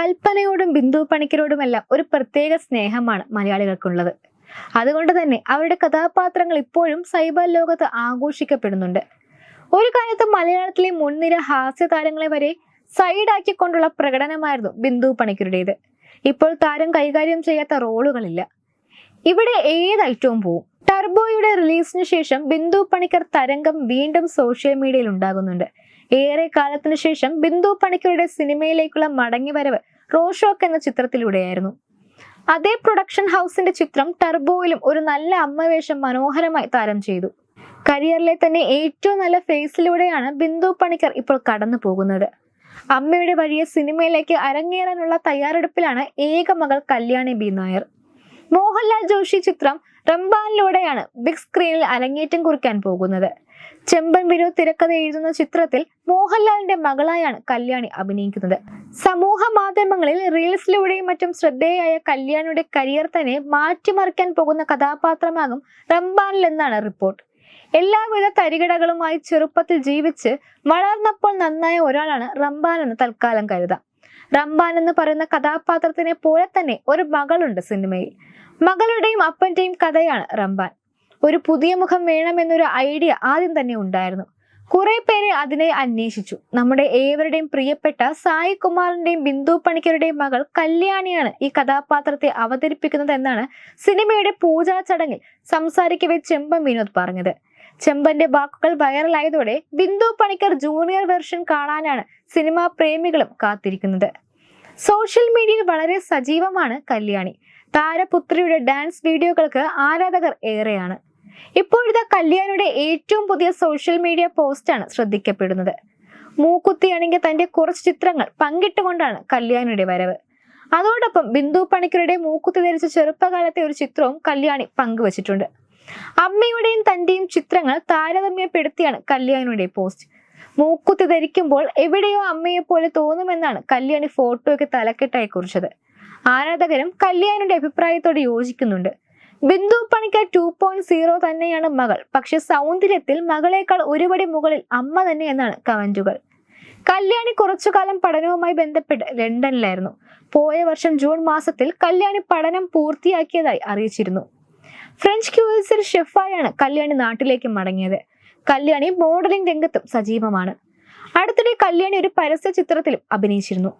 കൽപ്പനയോടും ബിന്ദു പണിക്കരോടുമെല്ലാം ഒരു പ്രത്യേക സ്നേഹമാണ് മലയാളികൾക്കുള്ളത്. അതുകൊണ്ട് തന്നെ അവരുടെ കഥാപാത്രങ്ങൾ ഇപ്പോഴും സൈബർ ലോകത്ത് ആഘോഷിക്കപ്പെടുന്നുണ്ട്. ഒരു കാലത്ത് മലയാളത്തിലെ മുൻനിര ഹാസ്യ താരങ്ങളെ വരെ സൈഡാക്കിക്കൊണ്ടുള്ള പ്രകടനമായിരുന്നു ബിന്ദു പണിക്കരുടേത്. ഇപ്പോൾ താരം കൈകാര്യം ചെയ്യാത്ത റോളുകളില്ല. ഇവിടെ ഏത് ഐറ്റവും പോവും. ടർബോയുടെ റിലീസിന് ശേഷം ബിന്ദു പണിക്കർ തരംഗം വീണ്ടും സോഷ്യൽ മീഡിയയിൽ ഉണ്ടാകുന്നുണ്ട്. ഏറെ കാലത്തിനു ശേഷം ബിന്ദു പണിക്കരുടെ സിനിമയിലേക്കുള്ള മടങ്ങിവരവ് റോഷോക്ക് എന്ന ചിത്രത്തിലൂടെയായിരുന്നു. അതേ പ്രൊഡക്ഷൻ ഹൗസിന്റെ ചിത്രം ടർബോയിലും ഒരു നല്ല അമ്മവേഷം മനോഹരമായി താരം ചെയ്തു. കരിയറിലെ തന്നെ ഏറ്റവും നല്ല ഫേസിലൂടെയാണ് ബിന്ദു പണിക്കർ ഇപ്പോൾ കടന്നു പോകുന്നത്. അമ്മയുടെ വഴിയെ സിനിമയിലേക്ക് അരങ്ങേറാനുള്ള തയ്യാറെടുപ്പിലാണ് ഏക മകൾ കല്യാണി ബി നായർ. മോഹൻലാൽ ജോഷി ചിത്രം റംബാനിലൂടെയാണ് ബിഗ് സ്ക്രീനിൽ അരങ്ങേറ്റം കുറിക്കാൻ പോകുന്നത്. ചെമ്പൻ വിനോദ് തിരക്കഥ എഴുതുന്ന ചിത്രത്തിൽ മോഹൻലാലിന്റെ മകളായാണ് കല്യാണി അഭിനയിക്കുന്നത്. സമൂഹ മാധ്യമങ്ങളിൽ റീൽസിലൂടെയും മറ്റും ശ്രദ്ധേയായ കല്യാണിയുടെ കരിയർ തന്നെ മാറ്റിമറിക്കാൻ പോകുന്ന കഥാപാത്രമാകും റംബാനിൽ എന്നാണ് റിപ്പോർട്ട്. എല്ലാവിധ തരികിടകളുമായി ചെറുപ്പത്തിൽ ജീവിച്ച് വളർന്നപ്പോൾ നന്നായ ഒരാളാണ് റംബാൻ എന്ന് തൽക്കാലം കരുതാം. റംബാൻ എന്ന് പറയുന്ന കഥാപാത്രത്തിനെ പോലെ തന്നെ ഒരു മകളുണ്ട് സിനിമയിൽ. മകളുടെയും അപ്പന്റെയും കഥയാണ് റംബാൻ ഒരു പുതിയ മുഖം വേണമെന്നൊരു ഐഡിയ ആദ്യം തന്നെ ഉണ്ടായിരുന്നു. കുറെ പേരെ അതിനെ അന്വേഷിച്ചു. നമ്മുടെ ഏവരുടെയും പ്രിയപ്പെട്ട സായി കുമാറിന്റെയും ബിന്ദു പണിക്കരുടെയും മകൾ കല്യാണിയാണ് ഈ കഥാപാത്രത്തെ അവതരിപ്പിക്കുന്നത് എന്നാണ് സിനിമയുടെ പൂജാ ചടങ്ങിൽ സംസാരിക്കവെ ചെമ്പൻ വിനോദ് പറഞ്ഞത്. ചെമ്പന്റെ വാക്കുകൾ വൈറലായതോടെ ബിന്ദു പണിക്കർ ജൂനിയർ വെർഷൻ കാണാനാണ് സിനിമാ പ്രേമികളും കാത്തിരിക്കുന്നത്. സോഷ്യൽ മീഡിയയിൽ വളരെ സജീവമാണ് കല്യാണി. താരപുത്രിയുടെ ഡാൻസ് വീഡിയോകൾക്ക് ആരാധകർ ഏറെയാണ്. ഇപ്പോഴത്തെ കല്യാണിയുടെ ഏറ്റവും പുതിയ സോഷ്യൽ മീഡിയ പോസ്റ്റാണ് ശ്രദ്ധിക്കപ്പെടുന്നത്. മൂക്കുത്തി അണിഞ്ഞ തന്റെ കുറച്ച് ചിത്രങ്ങൾ പങ്കിട്ടുകൊണ്ടാണ് കല്യാണിയുടെ വരവ്. അതോടൊപ്പം ബിന്ദു പണിക്കരുടെ മൂക്കുത്തി ധരിച്ച ചെറുപ്പകാലത്തെ ഒരു ചിത്രവും കല്യാണി പങ്കുവച്ചിട്ടുണ്ട്. അമ്മയുടെയും തന്റെയും ചിത്രങ്ങൾ താരതമ്യപ്പെടുത്തിയാണ് കല്യാണിയുടെ പോസ്റ്റ് മൂക്കുത്തി ധരിക്കുമ്പോൾ എവിടെയോ അമ്മയെ പോലെ തോന്നുമെന്നാണ് കല്യാണി ഫോട്ടോയ്ക്ക് തലക്കെട്ടായി കുറിച്ചത്. ആരാധകരും കല്യാണിയുടെ അഭിപ്രായത്തോട് യോജിക്കുന്നുണ്ട്. Bindu Panicker two point zero തന്നെയാണ് മകൾ. പക്ഷെ സൗന്ദര്യത്തിൽ മകളേക്കാൾ ഒരുപടി മുകളിൽ അമ്മ തന്നെ എന്നാണ് കമന്റുകൾ. കല്യാണി കുറച്ചു കാലം പഠനവുമായി ബന്ധപ്പെട്ട് ലണ്ടനിലായിരുന്നു. പോയ വർഷം ജൂൺ മാസത്തിൽ കല്യാണി പഠനം പൂർത്തിയാക്കിയതായി അറിയിച്ചിരുന്നു. ഫ്രഞ്ച് ക്യൂസിൽ ഷെഫായാണ് കല്യാണി നാട്ടിലേക്ക് മടങ്ങിയത്. കല്യാണി മോഡലിംഗ് രംഗത്തും സജീവമാണ്. അടുത്തിടെ കല്യാണി ഒരു പരസ്യ ചിത്രത്തിലും അഭിനയിച്ചിരുന്നു.